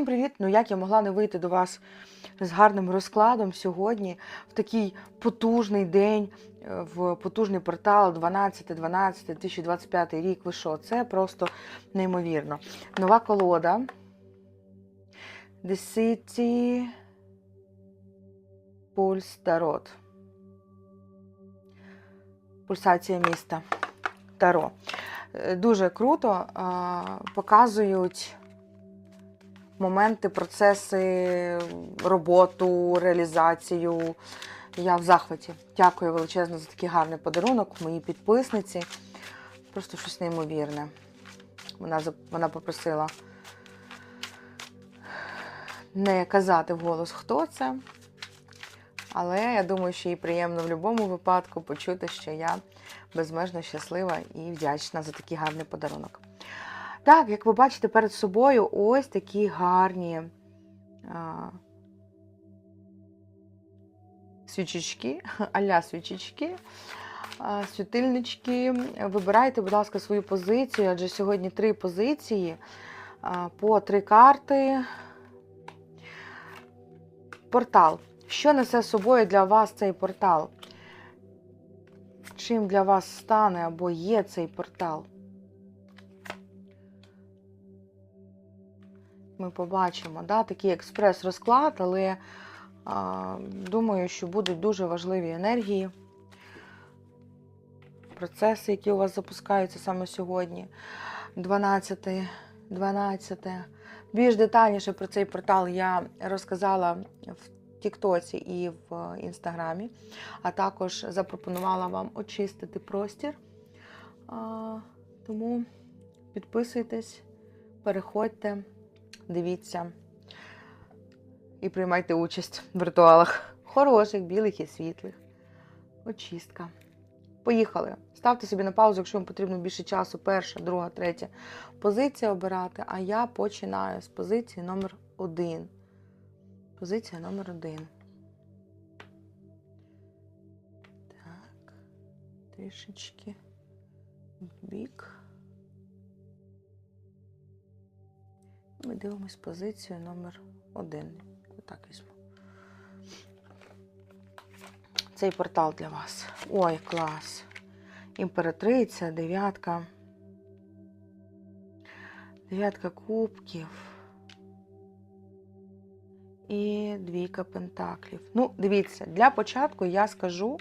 Всім привіт! Ну як я могла не вийти до вас з гарним розкладом сьогодні, в такий потужний день, е, в потужний портал 12-12, 2025 рік. Ви що? Це просто неймовірно. Нова колода. The City Pulse Tarot. Пульсація міста. Таро. Е, Дуже круто показують моменти, процеси, роботу, реалізацію. Я в захваті. Дякую величезно за такий гарний подарунок моїй підписниці. Просто щось неймовірне. Вона, вона попросила не казати вголос, хто це. Але я думаю, що їй приємно в будь-якому випадку почути, що я безмежно щаслива і вдячна за такий гарний подарунок. Так, як ви бачите перед собою ось такі гарні а, свічечки, аля свічечки, а, світильнички. Вибирайте, будь ласка, свою позицію, адже сьогодні три позиції а, по три карти. Портал. Що несе з собою для вас цей портал? Чим для вас стане або є цей портал? Ми побачимо, да? такий експрес-розклад, але а, думаю, що будуть дуже важливі енергії, процеси, які у вас запускаються саме сьогодні. 12, 12. Більш детальніше про цей портал я розказала в Тіктоці і в Інстаграмі, а також запропонувала вам очистити простір. Тому підписуйтесь, переходьте, дивіться і приймайте участь в ритуалах хороших, білих і світлих. Очистка. Поїхали. Ставте собі на паузу, якщо вам потрібно більше часу. Перша, друга, третя позиція обирати. А я починаю з позиції номер один. Позиція номер один. Так. Трішечки бік. Ми дивимось позицію номер один. Отак візьму. Цей портал для вас. Ой, клас. Імператриця, дев'ятка. Дев'ятка кубків. І двійка пентаклів. Ну, дивіться, для початку я скажу,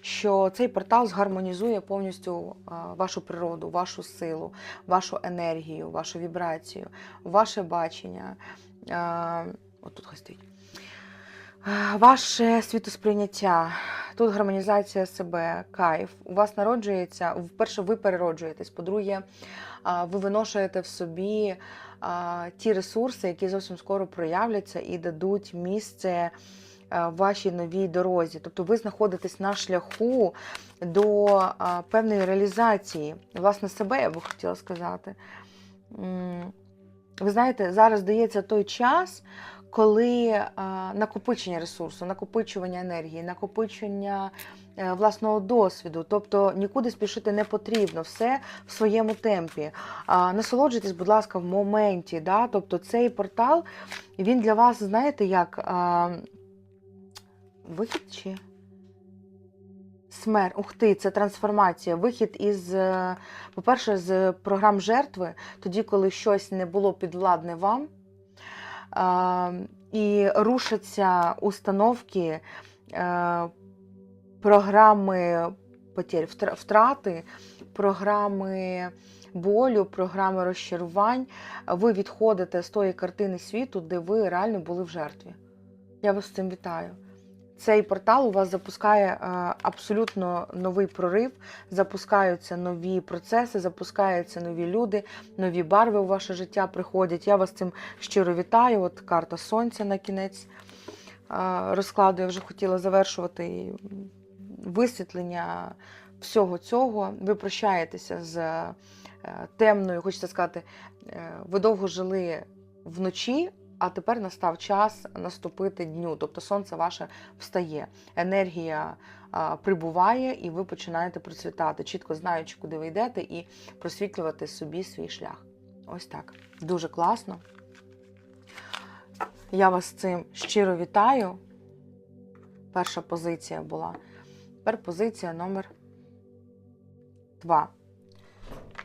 що цей портал згармонізує повністю вашу природу, вашу силу, вашу енергію, вашу вібрацію, ваше бачення. Отут хай Ваше світосприйняття. Тут гармонізація себе, кайф. У вас народжується, вперше ви перероджуєтесь. По-друге, ви виношуєте в собі ті ресурси, які зовсім скоро проявляться і дадуть місце а, вашій новій дорозі. Тобто ви знаходитесь на шляху до певної реалізації, власне, себе, я би хотіла сказати. Ви знаєте, зараз дається той час, коли накопичення ресурсу, накопичування енергії, накопичення е, власного досвіду, тобто нікуди спішити не потрібно, все в своєму темпі. Насолоджуйтесь, будь ласка, в моменті. Да? Тобто цей портал, він для вас, знаєте, як вихід чи смерть. Ух ти, це трансформація. Вихід із, е, по-перше, з програм жертви, тоді, коли щось не було підвладне вам. І рушаться установки, е, програми потерь, втрати, програми болю, програми розчарувань. Ви відходите з тої картини світу, де ви реально були в жертві. Я вас з цим вітаю. Цей портал у вас запускає е, абсолютно новий прорив, запускаються нові процеси, запускаються нові люди, нові барви у ваше життя приходять. Я вас цим щиро вітаю. От карта сонця на кінець е, розкладу. Я вже хотіла завершувати висвітлення всього цього. Ви прощаєтеся з е, темною, хочеться сказати, е, ви довго жили вночі. А тепер настав час наступити дню, тобто сонце ваше встає, енергія а, прибуває, і ви починаєте процвітати, чітко знаючи, куди ви йдете, і просвітлювати собі свій шлях. Ось так. Дуже класно. Я вас з цим щиро вітаю. Перша позиція була. Тепер позиція номер 2.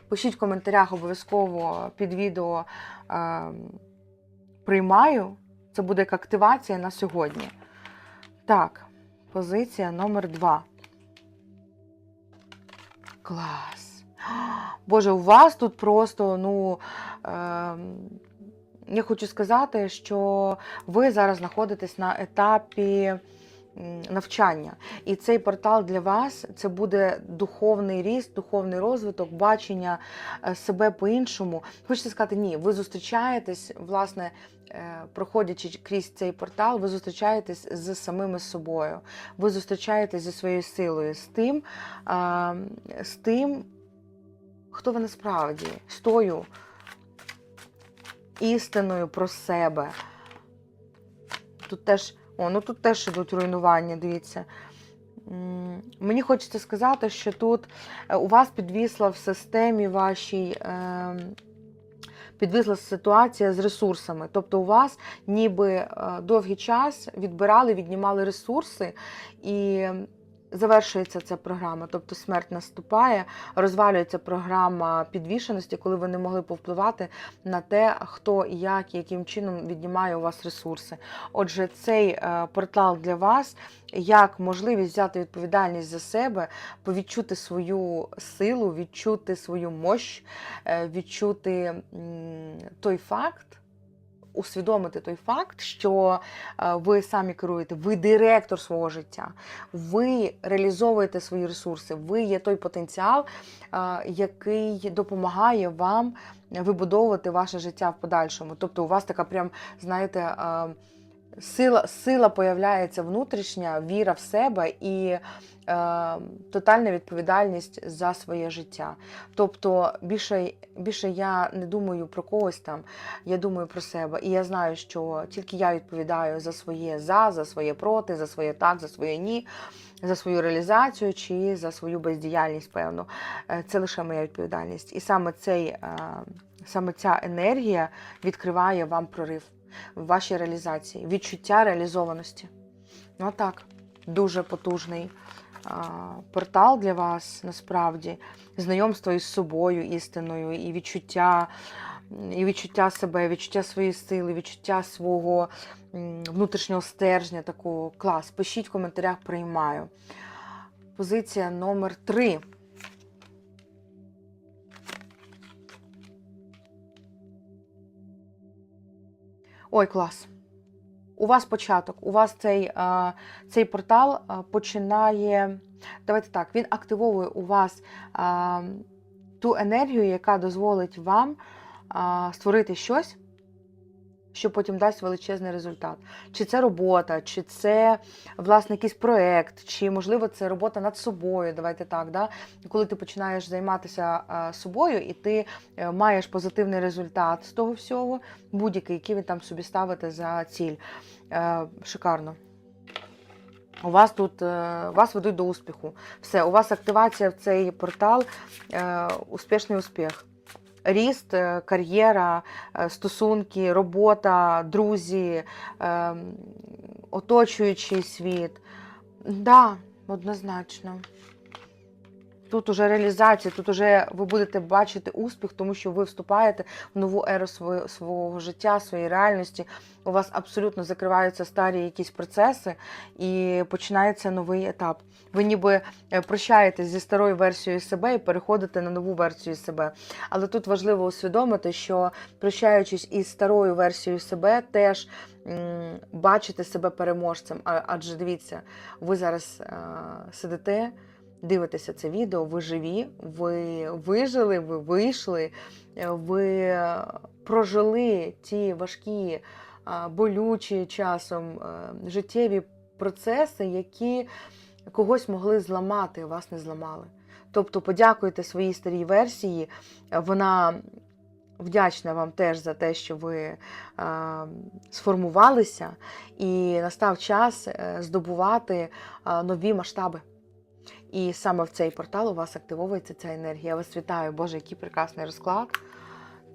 Пишіть в коментарях обов'язково під відео е, приймаю. Це буде як активація на сьогодні. Так, позиція номер 2. Клас. Боже, у вас тут просто, ну. Е, я хочу сказати, що ви зараз знаходитесь на етапі навчання. І цей портал для вас це буде духовний ріст, духовний розвиток, бачення е, себе по-іншому. Хочете сказати, ні, ви зустрічаєтесь, власне, е, проходячи крізь цей портал, ви зустрічаєтесь з самими собою. Ви зустрічаєтесь зі своєю силою, з тим, з тим, хто ви насправді, з тою істиною про себе. Тут теж, о, ну тут теж ідуть руйнування, дивіться. Мені хочеться сказати, що тут е, у вас підвісла в системі вашій. Е, Підвисла ситуація з ресурсами. Тобто у вас ніби е, довгий час відбирали, віднімали ресурси, і завершується ця програма. Тобто смерть наступає, розвалюється програма підвішеності, коли ви не могли повпливати на те, хто і як, і яким чином віднімає у вас ресурси. Отже, цей е, портал для вас як можливість взяти відповідальність за себе, повідчути свою силу, відчути свою мощ, е, відчути той факт. Усвідомити той факт, що е, ви самі керуєте, ви директор свого життя, ви реалізовуєте свої ресурси, ви є той потенціал, е, який допомагає вам вибудовувати ваше життя в подальшому. Тобто, у вас така прям, знаєте, е, сила, сила появляється внутрішня, віра в себе і е, тотальна відповідальність за своє життя. Тобто, більше, більше я не думаю про когось там, я думаю про себе. І я знаю, що тільки я відповідаю за своє за, за своє проти, за своє так, за своє ні, за свою реалізацію чи за свою бездіяльність, певно. Е, Це лише моя відповідальність. І саме цей. е, Саме ця енергія відкриває вам прорив в вашій реалізації, відчуття реалізованості. Ну а так, дуже потужний а, портал для вас насправді, знайомство із собою, істиною, і відчуття, і відчуття себе, відчуття своєї сили, відчуття свого внутрішнього стержня, такого клас. Пишіть в коментарях, приймаю. Позиція номер три. Ой, клас. У вас початок, у вас цей, цей портал починає. Давайте так, він активовує у вас ту енергію, яка дозволить вам створити щось, що потім дасть величезний результат. Чи це робота, чи це власне якийсь проект, чи можливо це робота над собою. Давайте так. Да? Коли ти починаєш займатися собою, і ти е, маєш позитивний результат з того всього, будь-який, який ви там собі ставите за ціль. Е, Шикарно. У вас тут е, вас ведуть до успіху. Все, у вас активація в цей портал, успішний успіх. Ріст, е, кар'єра, е, стосунки, робота, друзі, е, оточуючий світ. Да, однозначно. Тут уже реалізація, тут уже ви будете бачити успіх, тому що ви вступаєте в нову еру свого, свого життя, своєї реальності. У вас абсолютно закриваються старі якісь процеси і починається новий етап. Ви ніби е, прощаєтесь зі старою версією себе і переходите на нову версію себе. Але тут важливо усвідомити, що прощаючись із старою версією себе, теж бачите себе переможцем. Адже дивіться, ви зараз е, сидите дивитеся це відео, ви живі, ви вижили, ви вийшли, е, ви прожили ті важкі, болючі часом е, життєві процеси, які когось могли зламати, а вас не зламали. Тобто подякуйте своїй старій версії, е, вона вдячна вам теж за те, що ви е, сформувалися, і настав час е, здобувати е, нові масштаби. І саме в цей портал у вас активовується ця енергія. Я вас вітаю, Боже, який прекрасний розклад.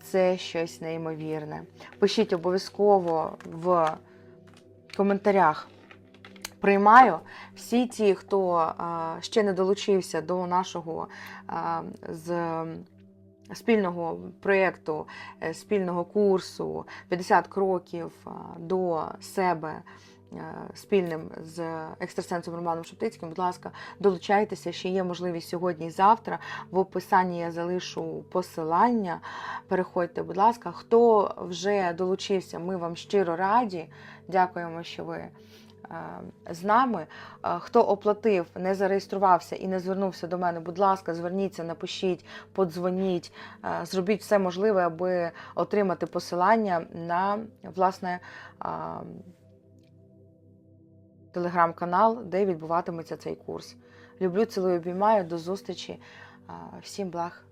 Це щось неймовірне. Пишіть обов'язково в коментарях. Приймаю всі ті, хто ще не долучився до нашого з спільного проєкту, е, спільного курсу 50 кроків до себе. Е, Спільним з екстрасенсом Романом Шептицьким, будь ласка, долучайтеся. Ще є можливість сьогодні і завтра. В описанні я залишу посилання. Переходьте, будь ласка. Хто вже долучився, ми вам щиро раді. Дякуємо, що ви е, з нами. Е, Хто оплатив, не зареєструвався і не звернувся до мене, будь ласка, зверніться, напишіть, подзвоніть, зробіть все можливе, аби отримати посилання на власне телеграм-канал, де відбуватиметься цей курс. Люблю, цілую, обіймаю. До зустрічі. Всім благ.